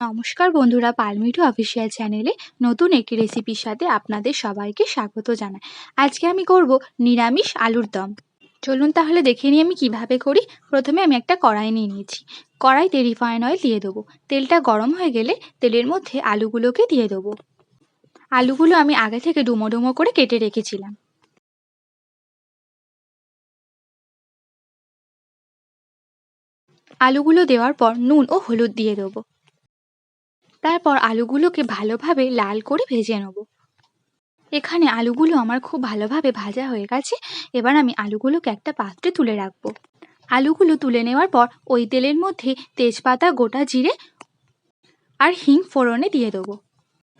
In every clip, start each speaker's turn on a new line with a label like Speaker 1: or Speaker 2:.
Speaker 1: নমস্কার বন্ধুরা পালমিঠু অফিসিয়াল চ্যানেলে নতুন একটি রেসিপির সাথে আপনাদের সবাইকে স্বাগত জানাই। আজকে আমি করব নিরামিষ আলুর দম। চলুন তাহলে দেখে নিই আমি কীভাবে করি। প্রথমে আমি একটা কড়াই নিয়ে নিয়েছি। কড়াইতে রিফাইন অয়েল দিয়ে দেবো। তেলটা গরম হয়ে গেলে তেলের মধ্যে আলুগুলোকে দিয়ে দেবো। আলুগুলো আমি আগে থেকে ডুমো ডুমো করে কেটে রেখেছিলাম। আলুগুলো দেওয়ার পর নুন ও হলুদ দিয়ে দেবো। তারপর আলুগুলোকে ভালোভাবে লাল করে ভেজে নেব। এখানে আলুগুলো আমার খুব ভালোভাবে ভাজা হয়ে গেছে। এবার আমি আলুগুলোকে একটা পাত্রে তুলে রাখব। আলুগুলো তুলে নেওয়ার পর ওই তেলের মধ্যে তেজপাতা, গোটা জিরে আর হিং ফোড়নে দিয়ে দেবো।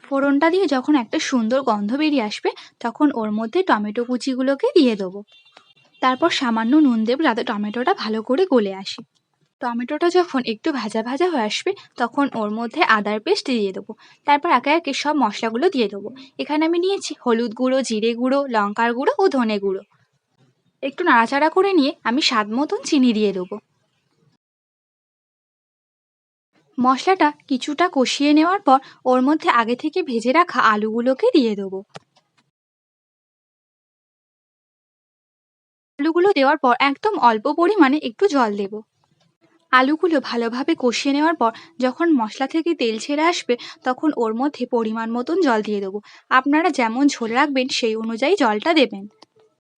Speaker 1: ফোড়নটা দিয়ে যখন একটা সুন্দর গন্ধ বেরিয়ে আসবে, তখন ওর মধ্যে টমেটো কুচিগুলোকে দিয়ে দেবো। তারপর সামান্য নুন দেবো যাতে টমেটোটা ভালো করে গলে আসে। টমেটোটা যখন একটু ভাজা ভাজা হয়ে আসবে, তখন ওর মধ্যে আদার পেস্ট দিয়ে দেবো। তারপর একে একে সব মশলাগুলো দিয়ে দেবো। এখানে আমি নিয়েছি হলুদ গুঁড়ো, জিরে গুঁড়ো, লঙ্কার গুঁড়ো ও ধনে গুঁড়ো। একটু নাড়াচাড়া করে নিয়ে আমি স্বাদ মতন চিনি দিয়ে দেবো। মশলাটা কিছুটা কষিয়ে নেওয়ার পর ওর মধ্যে আগে থেকে ভেজে রাখা আলুগুলোকে দিয়ে দেবো। আলুগুলো দেওয়ার পর একদম অল্প পরিমাণে একটু জল দেবো। আলুগুলো ভালোভাবে কষিয়ে নেওয়ার পর যখন মশলা থেকে তেল ছেড়ে আসবে, তখন ওর মধ্যে পরিমাণ মতন জল দিয়ে দেবো। আপনারা যেমন ঝোল রাখবেন, সেই অনুযায়ী জলটা দেবেন।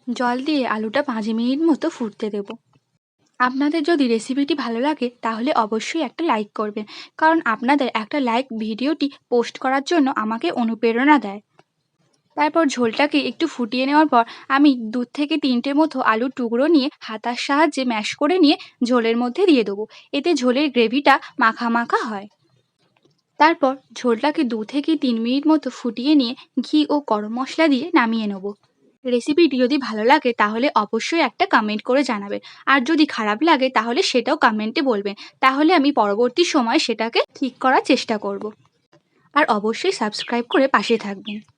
Speaker 1: জল দিয়ে আলুটা পাঁচ মিনিট মতো ফুটতে দেব। আপনাদের যদি রেসিপিটি ভালো লাগে, তাহলে অবশ্যই একটা লাইক করবেন। কারণ আপনাদের একটা লাইক ভিডিওটি পোস্ট করার জন্য আমাকে অনুপ্রেরণা দেয়। তারপর ঝোলটাকে একটু ফুটিয়ে নেওয়ার পর আমি দু থেকে তিনটে মতো আলুর টুকরো নিয়ে হাতার সাহায্যে ম্যাশ করে নিয়ে ঝোলের মধ্যে দিয়ে দেবো। এতে ঝোলের গ্রেভিটা মাখা মাখা হয়। তারপর ঝোলটাকে দু থেকে তিন মিনিট মতো ফুটিয়ে নিয়ে ঘি ও গরম মশলা দিয়ে নামিয়ে নেব। রেসিপিটি যদি ভালো লাগে তাহলে অবশ্যই একটা কমেন্ট করে জানাবেন। আর যদি খারাপ লাগে তাহলে সেটাও কমেন্টে বলবেন। তাহলে আমি পরবর্তী সময় সেটাকে ঠিক করার চেষ্টা করব। আর অবশ্যই সাবস্ক্রাইব করে পাশে থাকবেন।